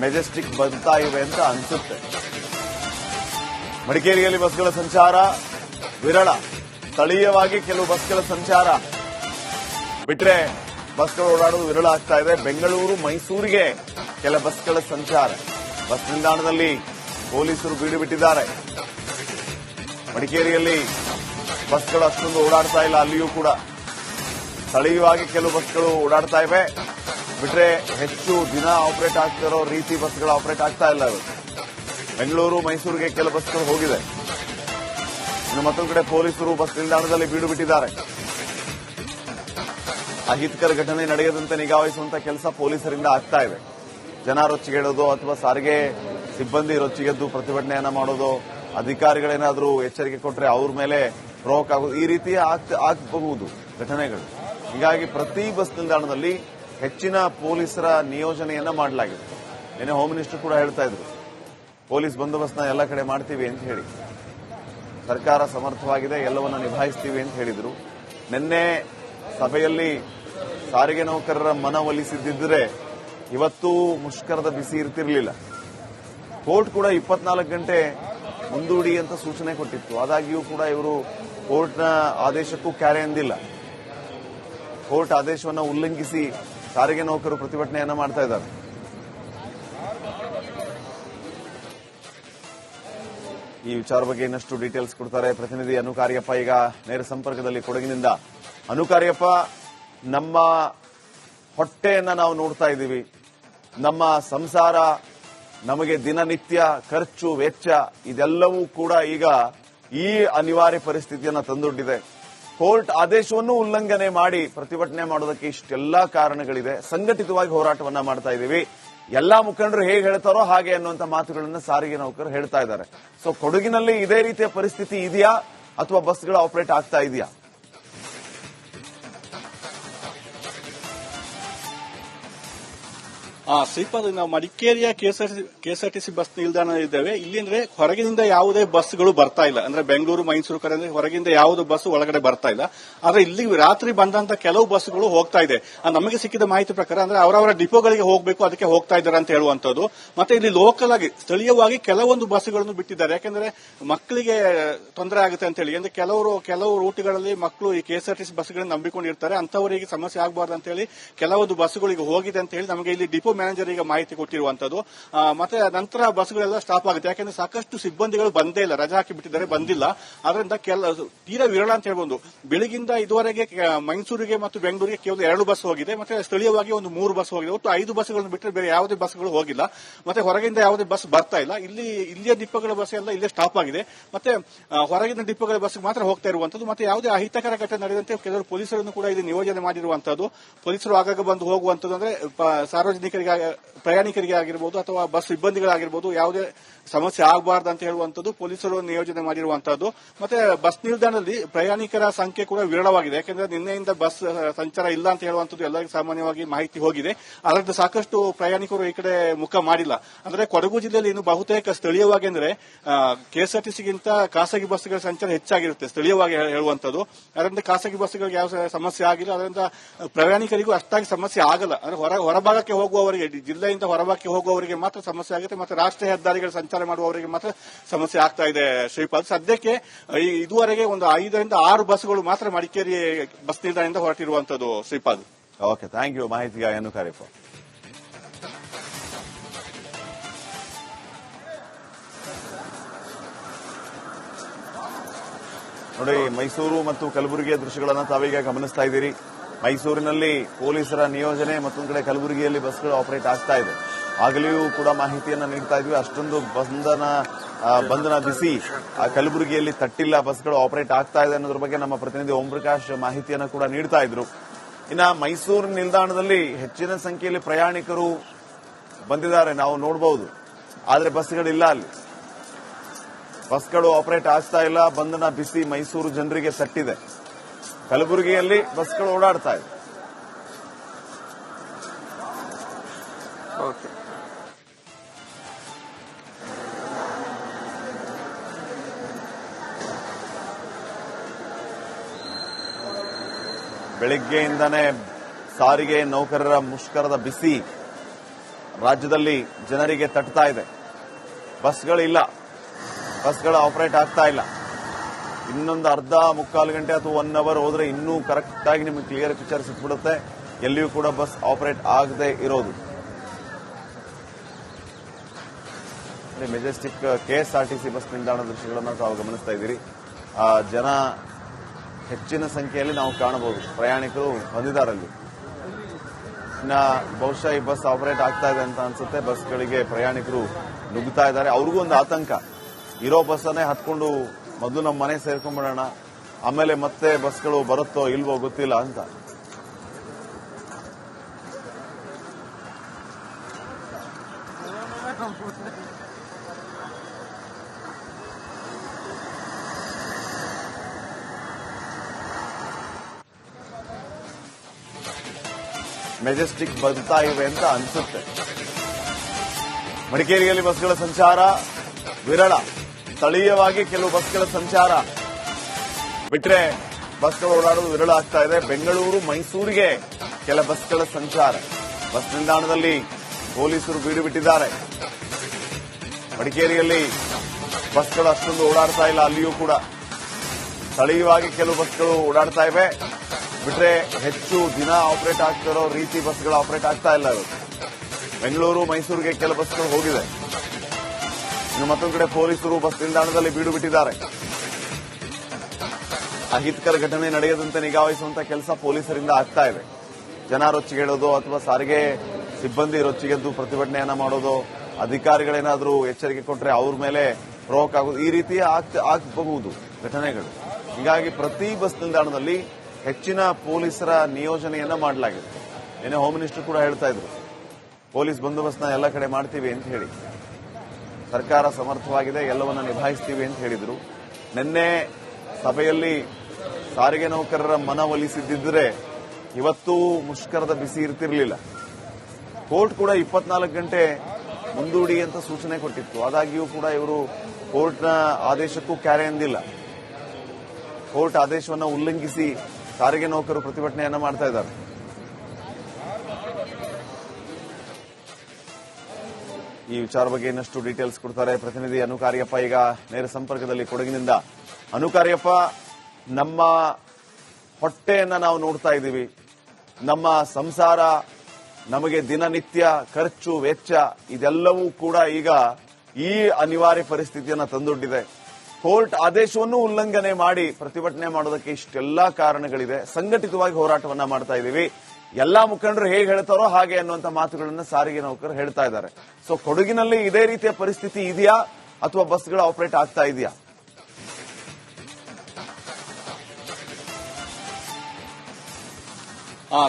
Majestic ಬರ್ತಾ ಇವೆ ಅಂತ ಅನ್ಸುತ್ತೆ. ಮಡಿಕೇರಿಯಲ್ಲಿ ಬಸ್ಗಳ ಸಂಚಾರ ವಿರಳ. ಸ್ಥಳೀಯವಾಗಿ ಕೆಲವು ಬಸ್ಗಳ ಸಂಚಾರ ಬಿಟ್ರೆ ಬಸ್ಗಳು ಓಡಾಡೋದು ವಿರಳ ಆಗ್ತಾ ಇದೆ. ಬೆಂಗಳೂರು, ಮೈಸೂರಿಗೆ ಕೆಲ ಬಸ್ಗಳ ಸಂಚಾರ. ಬಸ್ ನಿಲ್ದಾಣದಲ್ಲಿ ಪೊಲೀಸರು ಬೀಡು ಬಿಟ್ಟಿದ್ದಾರೆ. ಮಡಿಕೇರಿಯಲ್ಲಿ ಬಸ್ಗಳು ಅಷ್ಟೊಂದು ಓಡಾಡ್ತಾ ಇಲ್ಲ, ಅಲ್ಲಿಯೂ ಕೂಡ. ಸ್ಥಳೀಯವಾಗಿ ಕೆಲವು ಬಸ್ಗಳು ಓಡಾಡ್ತಾ ಇವೆ. ಬಿಟ್ರೆ ಹೆಚ್ಚು ದಿನ ಆಪರೇಟ್ ಆಗ್ತಿರೋ ರೀತಿ ಬಸ್ಗಳು ಆಪರೇಟ್ ಆಗ್ತಾ ಇಲ್ಲ ಬೆಂಗಳೂರು, ಮೈಸೂರಿಗೆ ಕೆಲ ಬಸ್ಗಳು ಹೋಗಿದೆ. ಇನ್ನು ಮತ್ತೊಂದು ಕಡೆ ಪೊಲೀಸರು ಬಸ್ ನಿಲ್ದಾಣದಲ್ಲಿ ಬೀಡು ಬಿಟ್ಟಿದ್ದಾರೆ. ಅಹಿತಕರ ಘಟನೆ ನಡೆಯದಂತೆ ನಿಗಾವಹಿಸುವಂತ ಕೆಲಸ ಪೊಲೀಸರಿಂದ ಆಗ್ತಾ ಇದೆ. ಜನ ರೊಚ್ಚಿಗೆಡೋದು ಅಥವಾ ಸಾರಿಗೆ ಸಿಬ್ಬಂದಿ ರೊಚ್ಚಿಗೆದ್ದು ಪ್ರತಿಭಟನೆಯನ್ನ ಮಾಡೋದು, ಅಧಿಕಾರಿಗಳೇನಾದರೂ ಎಚ್ಚರಿಕೆ ಕೊಟ್ಟರೆ ಅವ್ರ ಮೇಲೆ ಪ್ರೋಕ್ ಆಗೋದು, ಈ ರೀತಿ ಆಗ್- ಆಗಬಹುದು ಘಟನೆಗಳು. ಹೀಗಾಗಿ ಪ್ರತಿ ಬಸ್ ನಿಲ್ದಾಣದಲ್ಲಿ ಹೆಚ್ಚಿನ ಪೊಲೀಸರ ನಿಯೋಜನೆಯನ್ನ ಮಾಡಲಾಗಿದೆ. ನಿನ್ನೆ ಹೋಮ್ ಮಿನಿಸ್ಟರ್ ಕೂಡ ಹೇಳ್ತಾ ಇದ್ರು, ಪೊಲೀಸ್ ಬಂದೋಬಸ್ತ್ನ ಎಲ್ಲ ಕಡೆ ಮಾಡ್ತೀವಿ ಅಂತ ಹೇಳಿ. ಸರ್ಕಾರ ಸಮರ್ಥವಾಗಿದೆ, ಎಲ್ಲವನ್ನ ನಿಭಾಯಿಸ್ತೀವಿ ಅಂತ ಹೇಳಿದ್ರು. ನಿನ್ನೆ ಸಭೆಯಲ್ಲಿ ಸಾರಿಗೆ ನೌಕರರ ಮನವೊಲಿಸಿದ್ದಿದ್ರೆ ಇವತ್ತು ಮುಷ್ಕರದ ಬಿಸಿ ಇರ್ತಿರ್ಲಿಲ್ಲ. ಕೋರ್ಟ್ ಕೂಡ ಇಪ್ಪತ್ನಾಲ್ಕು ಗಂಟೆ ಮುಂದೂಡಿ ಅಂತ ಸೂಚನೆ ಕೊಟ್ಟಿತ್ತು. ಆದಾಗ್ಯೂ ಕೂಡ ಇವರು ಕೋರ್ಟ್ನ ಆದೇಶಕ್ಕೂ ಕ್ಯಾರೆ ಎಂದಿಲ್ಲ ಕೋರ್ಟ್ ಆದೇಶವನ್ನು ಉಲ್ಲಂಘಿಸಿ ಸಾರಿಗೆ ನೌಕರರು ಪ್ರತಿಭಟನೆಯನ್ನ ಮಾಡ್ತಾ ಇದ್ದಾರೆ. ಈ ವಿಚಾರ ಬಗ್ಗೆ ಇನ್ನಷ್ಟು ಡೀಟೇಲ್ಸ್ ಕೊಡ್ತಾರೆ ಪ್ರತಿನಿಧಿ ಅನುಕಾರ್ಯಪ್ಪ. ಈಗ ನೇರ ಸಂಪರ್ಕದಲ್ಲಿ ಕೊಡಗಿನಿಂದ. ಅನುಕಾರ್ಯಪ್ಪ, ನಮ್ಮ ಹೊಟ್ಟೆಯನ್ನ ನಾವು ನೋಡ್ತಾ ಇದ್ದೀವಿ. ನಮ್ಮ ಸಂಸಾರ, ನಮಗೆ ದಿನನಿತ್ಯ ಖರ್ಚು ವೆಚ್ಚ ಇದೆಲ್ಲವೂ ಕೂಡ ಈಗ ಈ ಅನಿವಾರ್ಯ ಪರಿಸ್ಥಿತಿಯನ್ನ ತಂದೊಡ್ಡಿದೆ. ಕೋರ್ಟ್ ಆದೇಶವನ್ನು ಉಲ್ಲಂಘನೆ ಮಾಡಿ ಪ್ರತಿಭಟನೆ ಮಾಡೋದಕ್ಕೆ ಇಷ್ಟೆಲ್ಲಾ ಕಾರಣಗಳಿದೆ. ಸಂಘಟಿತವಾಗಿ ಹೋರಾಟವನ್ನ ಮಾಡ್ತಾ ಇದ್ದೀವಿ. ಎಲ್ಲಾ ಮುಖಂಡರು ಹೇಗೆ ಹೇಳ್ತಾರೋ ಹಾಗೆ ಅನ್ನುವಂತ ಮಾತುಗಳನ್ನ ಸಾರಿಗೆ ನೌಕರರು ಹೇಳ್ತಾ ಇದ್ದಾರೆ. ಸೊ ಕೊಡಗಿನಲ್ಲಿ ಇದೇ ರೀತಿಯ ಪರಿಸ್ಥಿತಿ ಇದೆಯಾ? ಅಥವಾ ಬಸ್ಗಳು ಆಪರೇಟ್ ಆಗ್ತಾ ಇದೆಯಾ? ಶ್ರೀಪಾದ್ ನಾವು ಮಡಿಕೇರಿಯ ಕೆಎಸ್ಆರ್ಟಿಸಿ ಬಸ್ ನಿಲ್ದಾಣ ಇದ್ದೇವೆ. ಇಲ್ಲಿ ಅಂದ್ರೆ ಹೊರಗಿನಿಂದ ಯಾವುದೇ ಬಸ್ಗಳು ಬರ್ತಾ ಇಲ್ಲ. ಅಂದ್ರೆ ಬೆಂಗಳೂರು ಮೈಸೂರು ಕಡೆ ಅಂದ್ರೆ ಹೊರಗಿಂದ ಯಾವುದೇ ಬಸ್ ಒಳಗಡೆ ಬರ್ತಾ ಇಲ್ಲ. ಆದ್ರೆ ಇಲ್ಲಿ ರಾತ್ರಿ ಬಂದಂತ ಕೆಲವು ಬಸ್ಗಳು ಹೋಗ್ತಾ ಇದೆ. ಆ, ನಮಗೆ ಸಿಕ್ಕಿದ ಮಾಹಿತಿ ಪ್ರಕಾರ ಅಂದ್ರೆ ಅವರವರ ಡಿಪೋಗಳಿಗೆ ಹೋಗಬೇಕು ಅದಕ್ಕೆ ಹೋಗ್ತಾ ಇದ್ದಾರೆ ಅಂತ ಹೇಳುವಂತದ್ದು ಮತ್ತೆ ಇಲ್ಲಿ ಲೋಕಲ್ ಆಗಿ ಸ್ಥಳೀಯವಾಗಿ ಕೆಲವೊಂದು ಬಸ್ಗಳನ್ನು ಬಿಟ್ಟಿದ್ದಾರೆ. ಯಾಕಂದ್ರೆ ಮಕ್ಕಳಿಗೆ ತೊಂದರೆ ಆಗುತ್ತೆ ಅಂತ ಹೇಳಿ. ಅಂದ್ರೆ ಕೆಲವರು ಕೆಲವು ರೂಟ್ಗಳಲ್ಲಿ ಮಕ್ಕಳು ಈ ಕೆಎಸ್ಆರ್ಟಿಸಿ ಬಸ್ಗಳನ್ನು ನಂಬಿಕೊಂಡಿರ್ತಾರೆ. ಅಂತವರಿಗೆ ಸಮಸ್ಯೆ ಆಗಬಾರ್ದು ಅಂತ ಹೇಳಿ ಕೆಲವೊಂದು ಬಸ್ಗಳಿಗೆ ಹೋಗಿದೆ ಅಂತ ಹೇಳಿ ನಮಗೆ ಇಲ್ಲಿ ಡಿಪೋ ಮ್ಯಾನೇಜರ್ ಈಗ ಮಾಹಿತಿ ಕೊಟ್ಟಿರುವಂತದ್ದು. ಮತ್ತೆ ನಂತರ ಬಸ್ಗಳೆಲ್ಲ ಸ್ಟಾಪ್ ಆಗುತ್ತೆ. ಯಾಕಂದ್ರೆ ಸಾಕಷ್ಟು ಸಿಬ್ಬಂದಿಗಳು ಬಂದೇ ಇಲ್ಲ. ರಜಾ ಹಾಕಿ ಬಿಟ್ಟಿದ್ದಾರೆ, ಬಂದಿಲ್ಲ. ಅದರಿಂದ ಕೆಲ, ತೀರಾ ವಿರಳ ಅಂತ ಹೇಳ್ಬೋದು. ಬೆಳಗಿಂದ ಇದುವರೆಗೆ ಮೈಸೂರಿಗೆ ಮತ್ತು ಬೆಂಗಳೂರಿಗೆ ಕೇವಲ ಎರಡು ಬಸ್ ಹೋಗಿದೆ. ಮತ್ತೆ ಸ್ಥಳೀಯವಾಗಿ ಒಂದು ಮೂರು ಬಸ್ ಹೋಗಿದೆ. ಒಟ್ಟು ಐದು ಬಸ್ಗಳನ್ನು ಬಿಟ್ಟರೆ ಬೇರೆ ಯಾವುದೇ ಬಸ್ಗಳು ಹೋಗಿಲ್ಲ. ಮತ್ತೆ ಹೊರಗಿಂದ ಯಾವುದೇ ಬಸ್ ಬರ್ತಾ ಇಲ್ಲ. ಇಲ್ಲಿ, ಇಲ್ಲಿಯ ದಿಪ್ಪಗಳ ಬಸ್ ಎಲ್ಲ ಇಲ್ಲೇ ಸ್ಟಾಪ್ ಆಗಿದೆ. ಮತ್ತೆ ಹೊರಗಿನ ದಿಪ್ಪಗಳ ಬಸ್ ಮಾತ್ರ ಹೋಗ್ತಾ ಇರುವಂತದ್ದು. ಮತ್ತೆ ಯಾವುದೇ ಅಹಿತಕರ ಘಟನೆ ನಡೆದಂತೆ ಕೆಲವರು ಪೊಲೀಸರನ್ನು ಕೂಡ ಇಲ್ಲಿ ನಿಯೋಜನೆ ಮಾಡಿರುವಂತದ್ದು. ಪೊಲೀಸರು ಆಗಾಗ ಬಂದು ಹೋಗುವಂತದ್ದು ಅಂದ್ರೆ ಸಾರ್ವಜನಿಕರಿಗೆ ಪ್ರಯಾಣಿಕರಿಗೆ ಆಗಿರ್ಬೋದು ಅಥವಾ ಬಸ್ ಸಿಬ್ಬಂದಿಗಳಾಗಿರ್ಬೋದು ಯಾವುದೇ ಸಮಸ್ಯೆ ಆಗಬಾರ್ದು ಅಂತ ಹೇಳುವಂತದ್ದು ಪೊಲೀಸರು ನಿಯೋಜನೆ ಮಾಡಿರುವಂತದ್ದು ಮತ್ತೆ ಬಸ್ ನಿಲ್ದಾಣದಲ್ಲಿ ಪ್ರಯಾಣಿಕರ ಸಂಖ್ಯೆ ಕೂಡ ವಿರಳವಾಗಿದೆ. ಯಾಕಂದ್ರೆ ನಿನ್ನೆಯಿಂದ ಬಸ್ ಸಂಚಾರ ಇಲ್ಲ ಅಂತ ಹೇಳುವಂತದ್ದು ಎಲ್ಲರಿಗೂ ಸಾಮಾನ್ಯವಾಗಿ ಮಾಹಿತಿ ಹೋಗಿದೆ. ಅದರಿಂದ ಸಾಕಷ್ಟು ಪ್ರಯಾಣಿಕರು ಈ ಕಡೆ ಮುಖ ಮಾಡಿಲ್ಲ. ಅಂದ್ರೆ ಕೊಡಗು ಜಿಲ್ಲೆಯಲ್ಲಿ ಇನ್ನು ಬಹುತೇಕ ಸ್ಥಳೀಯವಾಗಿ ಅಂದ್ರೆ ಕೆಎಸ್ಆರ್ಟಿಸಿಗಿಂತ ಖಾಸಗಿ ಬಸ್ಗಳ ಸಂಚಾರ ಹೆಚ್ಚಾಗಿರುತ್ತೆ ಸ್ಥಳೀಯವಾಗಿ ಹೇಳುವಂತದ್ದು ಅದರಿಂದ ಖಾಸಗಿ ಬಸ್ಗಳಿಗೆ ಯಾವ ಸಮಸ್ಯೆ ಆಗಿಲ್ಲ. ಅದರಿಂದ ಪ್ರಯಾಣಿಕರಿಗೂ ಅಷ್ಟಾಗಿ ಸಮಸ್ಯೆ ಆಗಲ್ಲ. ಅಂದ್ರೆ ಹೊರ, ಹೊರಭಾಗಕ್ಕೆ ಹೋಗುವವರಿಗೆ ಜಿಲ್ಲೆಯಿಂದ ಹೊರಬಾಕಿ ಹೋಗುವವರಿಗೆ ಮಾತ್ರ ಸಮಸ್ಯೆ ಆಗುತ್ತೆ, ಮತ್ತೆ ರಾಷ್ಟ್ರೀಯ ಹೆದ್ದಾರಿಗಳ ಸಂಚಾರ ಮಾಡುವವರಿಗೆ ಮಾತ್ರ ಸಮಸ್ಯೆ ಆಗ್ತಾ ಇದೆ, ಶ್ರೀಪಾದ್. ಸದ್ಯಕ್ಕೆ ಇದುವರೆಗೆ ಒಂದು ಐದರಿಂದ ಆರು ಬಸ್ಗಳು ಮಾತ್ರ ಮಡಿಕೇರಿ ಬಸ್ ನಿಲ್ದಾಣದಿಂದ ಹೊರಟಿರುವಂತದ್ದು ಶ್ರೀಪಾದ್. Okay, thank you. ಮಾಹಿತಿಗಾಗಿ ಅನು ಕಾರ್ಯಪ್ಪ ನೋಡಿ, ಮೈಸೂರು ಮತ್ತು ಕಲಬುರಗಿಯ ದೃಶ್ಯಗಳನ್ನು ತಾವೀಗ ಗಮನಿಸ್ತಾ ಇದ್ದೀರಿ. ಮೈಸೂರಿನಲ್ಲಿ ಪೊಲೀಸರ ನಿಯೋಜನೆ ಮತ್ತೊಂದು ಕಡೆ ಕಲಬುರಗಿಯಲ್ಲಿ ಬಸ್ಗಳು ಆಪರೇಟ್ ಆಗ್ತಾ ಇದೆ. ಆಗಲೆಯೂ ಕೂಡ ಮಾಹಿತಿಯನ್ನು ನೀಡ್ತಾ ಇದ್ವಿ. ಅಷ್ಟೊಂದು ಬಂಧನ ಬಂಧನ ಬಿಸಿ. ಕಲಬುರಗಿಯಲ್ಲಿ ತಟ್ಟಿಲ್ಲ, ಬಸ್ಗಳು ಆಪರೇಟ್ ಆಗ್ತಾ ಇದೆ ಅನ್ನೋದ್ರ ಬಗ್ಗೆ ನಮ್ಮ ಪ್ರತಿನಿಧಿ ಓಂ ಪ್ರಕಾಶ್ ಮಾಹಿತಿಯನ್ನು ಕೂಡ ನೀಡ್ತಾ ಇದ್ರು. ಇನ್ನು ಮೈಸೂರು ನಿಲ್ದಾಣದಲ್ಲಿ ಹೆಚ್ಚಿನ ಸಂಖ್ಯೆಯಲ್ಲಿ ಪ್ರಯಾಣಿಕರು ಬಂದಿದ್ದಾರೆ. ನಾವು ನೋಡಬಹುದು ಆದರೆ ಬಸ್ಗಳಿಲ್ಲ ಅಲ್ಲಿ. ಬಸ್ಗಳು ಆಪರೇಟ್ ಆಗ್ತಾ ಇಲ್ಲ. ಬಂಧನ ಬಿಸಿ ಮೈಸೂರು ಜನರಿಗೆ ತಟ್ಟಿದೆ. ಕಲಬುರಗಿಯಲ್ಲಿ ಬಸ್ಗಳು ಓಡಾಡ್ತಾ ಇದೆ ಬೆಳಿಗ್ಗೆಯಿಂದನೇ ಸಾರಿಗೆ ನೌಕರರ ಮುಷ್ಕರದ ಬಿಸಿ ರಾಜ್ಯದಲ್ಲಿ ಜನರಿಗೆ ತಟ್ತಾ ಇದೆ. ಬಸ್ಗಳಿಲ್ಲ. ಬಸ್ಗಳು ಆಪರೇಟ್ ಆಗ್ತಾ ಇಲ್ಲ. ಇನ್ನೊಂದು ಅರ್ಧ ಮುಕ್ಕಾಲು ಗಂಟೆ ಅಥವಾ ಒನ್ ಅವರ್ ಹೋದ್ರೆ ಇನ್ನೂ ಕರೆಕ್ಟ್ ಆಗಿ ನಿಮಗೆ ಕ್ಲಿಯರ್ ಪಿಕ್ಚರ್ ಸಿಕ್ಬಿಡುತ್ತೆ. ಎಲ್ಲಿಯೂ ಕೂಡ ಬಸ್ ಆಪರೇಟ್ ಆಗದೆ ಇರೋದು. ಮೆಜೆಸ್ಟಿಕ್ ಕೆಎಸ್ಆರ್ಟಿಸಿ ಬಸ್ ನಿಲ್ದಾಣ ದೃಶ್ಯಗಳನ್ನು ತಾವು ಗಮನಿಸ್ತಾ ಇದ್ದೀರಿ. ಆ, ಜನ ಹೆಚ್ಚಿನ ಸಂಖ್ಯೆಯಲ್ಲಿ ನಾವು ಕಾಣಬಹುದು. ಪ್ರಯಾಣಿಕರು ಬಂದಿದ್ದಾರಲ್ಲಿ. ಇನ್ನ ಬಹುಶಃ ಈ ಬಸ್ ಆಪರೇಟ್ ಆಗ್ತಾ ಇದೆ ಅಂತ ಅನ್ಸುತ್ತೆ. ಬಸ್ಗಳಿಗೆ ಪ್ರಯಾಣಿಕರು ನುಗ್ಗುತ್ತಾ ಇದ್ದಾರೆ. ಅವ್ರಿಗೂ ಒಂದು ಆತಂಕ. ಇರೋ ಬಸ್ಸನ್ನೇ ಹತ್ಕೊಂಡು ಮೊದಲು ನಮ್ಮ ಮನೆ ಸೇರ್ಕೊಂಡ್ಬಿಡೋಣ. ಆಮೇಲೆ ಮತ್ತೆ ಬಸ್ಗಳು ಬರುತ್ತೋ ಇಲ್ವೋ ಗೊತ್ತಿಲ್ಲ ಅಂತ. ಮೆಜೆಸ್ಟಿಕ್ ಬರ್ತಾ ಇವೆ ಅಂತ ಅನ್ಸುತ್ತೆ. ಮಡಿಕೇರಿಯಲ್ಲಿ ಬಸ್ಗಳ ಸಂಚಾರ ವಿರಳ. ಸ್ಥಳೀಯವಾಗಿ ಕೆಲವು ಬಸ್ಗಳ ಸಂಚಾರ. ಬಿಟ್ರೆ ಬಸ್ಗಳು ಓಡಾಡೋದು ವಿರಳ ಆಗ್ತಾ ಇದೆ. ಬೆಂಗಳೂರು, ಮೈಸೂರಿಗೆ ಕೆಲ ಬಸ್ಗಳ ಸಂಚಾರ. ಬಸ್ ನಿಲ್ದಾಣದಲ್ಲಿ ಪೊಲೀಸರು ಬೀಡು ಬಿಟ್ಟಿದ್ದಾರೆ. ಮಡಿಕೇರಿಯಲ್ಲಿ ಬಸ್ಗಳು ಅಷ್ಟೊಂದು ಓಡಾಡ್ತಾ ಇಲ್ಲ, ಅಲ್ಲಿಯೂ ಕೂಡ. ಸ್ಥಳೀಯವಾಗಿ ಕೆಲವು ಬಸ್ಗಳು ಓಡಾಡ್ತಾ ಇವೆ. ಬಿಟ್ರೆ ಹೆಚ್ಚು ದಿನ ಆಪರೇಟ್ ಆಗ್ತಿರೋ ರೀತಿ ಬಸ್ಗಳು ಆಪರೇಟ್ ಆಗ್ತಾ ಇಲ್ಲ ಬೆಂಗಳೂರು, ಮೈಸೂರಿಗೆ ಕೆಲ ಬಸ್ಗಳು ಹೋಗಿದೆ. ಇನ್ನು ಮತ್ತೊಂದು ಕಡೆ ಪೊಲೀಸರು ಬಸ್ ನಿಲ್ದಾಣದಲ್ಲಿ ಬೀಡು ಬಿಟ್ಟಿದ್ದಾರೆ. ಅಹಿತಕರ ಘಟನೆ ನಡೆಯದಂತೆ ನಿಗಾವಹಿಸುವಂತ ಕೆಲಸ ಪೊಲೀಸರಿಂದ ಆಗ್ತಾ ಇದೆ. ಜನ ರೊಚ್ಚಿಗೇಳೋದು ಅಥವಾ ಸಾರಿಗೆ ಸಿಬ್ಬಂದಿ ರೊಚ್ಚಿಗೆದ್ದು ಪ್ರತಿಭಟನೆಯನ್ನ ಮಾಡೋದು, ಅಧಿಕಾರಿಗಳೇನಾದರೂ ಎಚ್ಚರಿಕೆ ಕೊಟ್ಟರೆ ಅವ್ರ ಮೇಲೆ ಪ್ರೋಕ್ ಆಗೋದು, ಈ ರೀತಿ ಆಗಬಹುದು ಘಟನೆಗಳು. ಹೀಗಾಗಿ ಪ್ರತಿ ಬಸ್ ನಿಲ್ದಾಣದಲ್ಲಿ ಹೆಚ್ಚಿನ ಪೊಲೀಸರ ನಿಯೋಜನೆಯನ್ನ ಮಾಡಲಾಗಿದೆ. ಏನೇ ಹೋಮ್ ಮಿನಿಸ್ಟರ್ ಕೂಡ ಹೇಳ್ತಾ ಇದ್ರು, ಪೊಲೀಸ್ ಬಂದೋಬಸ್ತ್ನ ಎಲ್ಲ ಕಡೆ ಮಾಡ್ತೀವಿ ಅಂತ ಹೇಳಿ. ಸರ್ಕಾರ ಸಮರ್ಥವಾಗಿದೆ, ಎಲ್ಲವನ್ನ ನಿಭಾಯಿಸ್ತೀವಿ ಅಂತ ಹೇಳಿದರು. ನಿನ್ನೆ ಸಭೆಯಲ್ಲಿ ಸಾರಿಗೆ ನೌಕರರ ಮನವೊಲಿಸಿದ್ದಿದ್ರೆ ಇವತ್ತು ಮುಷ್ಕರದ ಬಿಸಿ ಇರ್ತಿರಲಿಲ್ಲ. ಕೋರ್ಟ್ ಕೂಡ ಇಪ್ಪತ್ನಾಲ್ಕು ಗಂಟೆ ಮುಂದೂಡಿ ಅಂತ ಸೂಚನೆ ಕೊಟ್ಟಿತ್ತು. ಆದಾಗ್ಯೂ ಕೂಡ ಇವರು ಕೋರ್ಟ್ನ ಆದೇಶಕ್ಕೂ ಕ್ಯಾರೆ ಎಂದಿಲ್ಲ ಕೋರ್ಟ್ ಆದೇಶವನ್ನು ಉಲ್ಲಂಘಿಸಿ ಸಾರಿಗೆ ನೌಕರರು ಪ್ರತಿಭಟನೆಯನ್ನು ಮಾಡ್ತಾ ಇದ್ದಾರೆ. ಈ ವಿಚಾರ ಬಗ್ಗೆ ಇನ್ನಷ್ಟು ಡೀಟೇಲ್ಸ್ ಕೊಡ್ತಾರೆ. ಪ್ರತಿನಿಧಿ ಅನುಕಾರ್ಯಪ್ಪ ಈಗ ನೇರ ಸಂಪರ್ಕದಲ್ಲಿ ಕೊಡಗಿನಿಂದ. ಅನುಕಾರ್ಯಪ್ಪ, ನಮ್ಮ ಹೊಟ್ಟೆಯನ್ನ ನಾವು ನೋಡ್ತಾ ಇದ್ದೀವಿ. ನಮ್ಮ ಸಂಸಾರ, ನಮಗೆ ದಿನನಿತ್ಯ ಖರ್ಚು, ವೆಚ್ಚ, ಇದೆಲ್ಲವೂ ಕೂಡ ಈಗ ಈ ಅನಿವಾರ್ಯ ಪರಿಸ್ಥಿತಿಯನ್ನ ತಂದೊಡ್ಡಿದೆ. ಕೋರ್ಟ್ ಆದೇಶವನ್ನು ಉಲ್ಲಂಘನೆ ಮಾಡಿ ಪ್ರತಿಭಟನೆ ಮಾಡೋದಕ್ಕೆ ಇಷ್ಟೆಲ್ಲಾ ಕಾರಣಗಳಿದೆ. ಸಂಘಟಿತವಾಗಿ ಹೋರಾಟವನ್ನ ಮಾಡ್ತಾ ಇದ್ದೀವಿ. ಎಲ್ಲಾ ಮುಖಂಡರು ಹೇಗೆ ಹೇಳ್ತಾರೋ ಹಾಗೆ ಅನ್ನುವಂತ ಮಾತುಗಳನ್ನ ಸಾರಿಗೆ ನೌಕರರು ಹೇಳ್ತಾ ಇದ್ದಾರೆ. ಸೊ ಕೊಡಗಿನಲ್ಲಿ ಇದೇ ರೀತಿಯ ಪರಿಸ್ಥಿತಿ ಇದೆಯಾ ಅಥವಾ ಬಸ್ಗಳು ಆಪರೇಟ್ ಆಗ್ತಾ ಇದೆಯಾ?